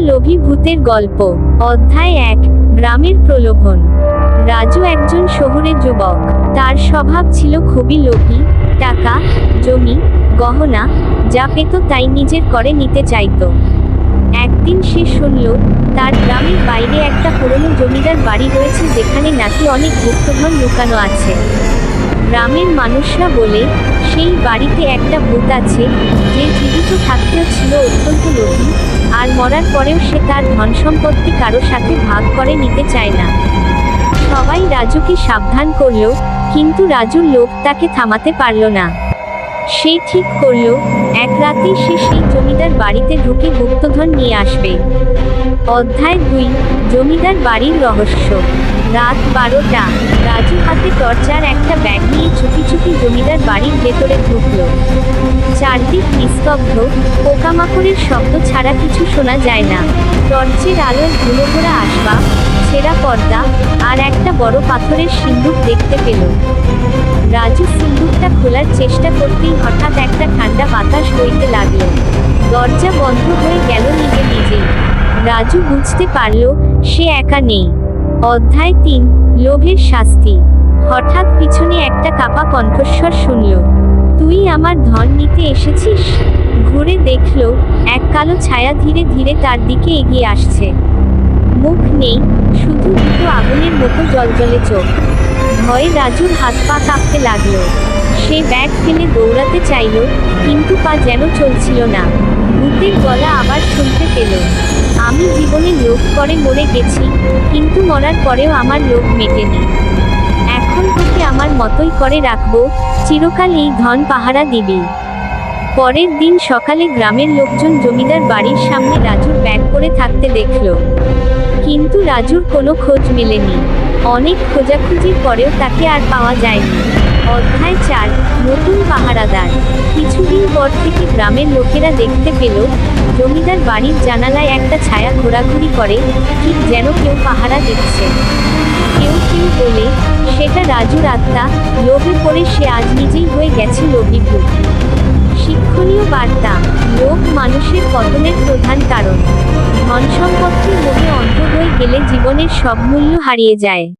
লোভী ভূতের গল্প, অধ্যায় এক, গ্রামের প্রলোভন। রাজু একজন শহুরে যুবক। তার স্বভাব ছিল খুবই লোভী, টাকা, জমি, গহনা, যা পেত তাই নিজের করে নিতে চাইতো। একদিন সে শুনল, তার গ্রামের বাইরে একটা পুরনো জমিদার বাড়ি রয়েছে যেখানে নাকি অনেক গুপ্তধন লুকানো আছে। গ্রামের মানুষরা বলে, সেই বাড়িতে একটা ভূত আছে, যে জীবিত থাকতেও ছিল অত্যন্ত লোভী আর মরার পরেও সে তার ধন সম্পত্তি কারও সাথে ভাগ করে নিতে চায় না। সবাই রাজুকে সাবধান করল কিন্তু রাজুর লোভ তাকে থামাতে পারল না। সে ঠিক করল, এক রাতেই সে সেই জমিদার বাড়িতে ঢুকে গুপ্তধন নিয়ে আসবে। অধ্যায় দুই, জমিদার বাড়ির রহস্য। রাত বারোটা রাজু হাতে টর্চার একটা ব্যাগ নিয়ে চুপি জমিদার বাড়ির ভেতরে ঢুকলো। চারদিক নিস্তব্ধ, পোকামাকড়ের শব্দ ছাড়া কিছু শোনা যায় না। টর্চের আলোর ধুলো ভরা আসবাব, ছেঁড়া পর্দা আর একটা বড় পাথরের সিন্দুক দেখতে পেল। রাজু সিন্দুকটা খোলার চেষ্টা করতেই হঠাৎ একটা ঠান্ডা বাতাস বইতে লাগল। দরজা বন্ধ হয়ে গেল নিজে নিজেই। রাজু বুঝতে পারল, সে একা নেই। অধ্যায় তিন, লোভের শাস্তি। হঠাৎ পিছনে একটা কাপা কণ্ঠস্বর শুনল। তুই আমার ধন নিতে এসেছিস? ঘুরে দেখল, এক কালো ছায়া ধীরে ধীরে তার দিকে এগিয়ে আসছে। মুখ নেই, শুধু দুটো আগুনের মতো জলজলে চোখ। ভয়ে রাজুর হাত পা কাঁপতে লাগল। সে ব্যাগ ফেলে দৌড়াতে চাইল, কিন্তু পা যেন চলছিল না। ভূতের গলা আবার শুনতে পেল। আমি জীবনে লোভ করে মরে গেছি, কিন্তু মরার পরেও আমার লোভ মেটেনি। মতোই করে রাখব, চিরকাল এই ধন পাহারা দিবি। পরের দিন সকালে গ্রামের লোকজন জমিদার বাড়ির সামনে রাজুর ব্যাগ করে থাকতে দেখল। কিন্তু রাজুর কোনো খোঁজ মেলেনি। অনেক খোঁজাখুঁজির পরেও তাকে আর পাওয়া যায়নি। অধ্যায় চার, নতুন পাহারাদার। কিছুদিন পর থেকে গ্রামের লোকেরা দেখতে পেল, জমিদার বাড়ির জানালায় একটা ছায়া ঘোরাঘুরি করে, ঠিক যেন কেউ পাহারা দিচ্ছে। কেউ কেউ সেটা রাজুর আত্মা। লোভে পড়ে সে আজ নিজেই হয়ে গেছে লোভীভূত। শিক্ষণীয় বার্তা, লোভ মানুষের পতনের প্রধান কারণ। ধন সম্পত্তির মোহে অন্ধ হয়ে গেলে জীবনের সব মূল্য হারিয়ে যায়।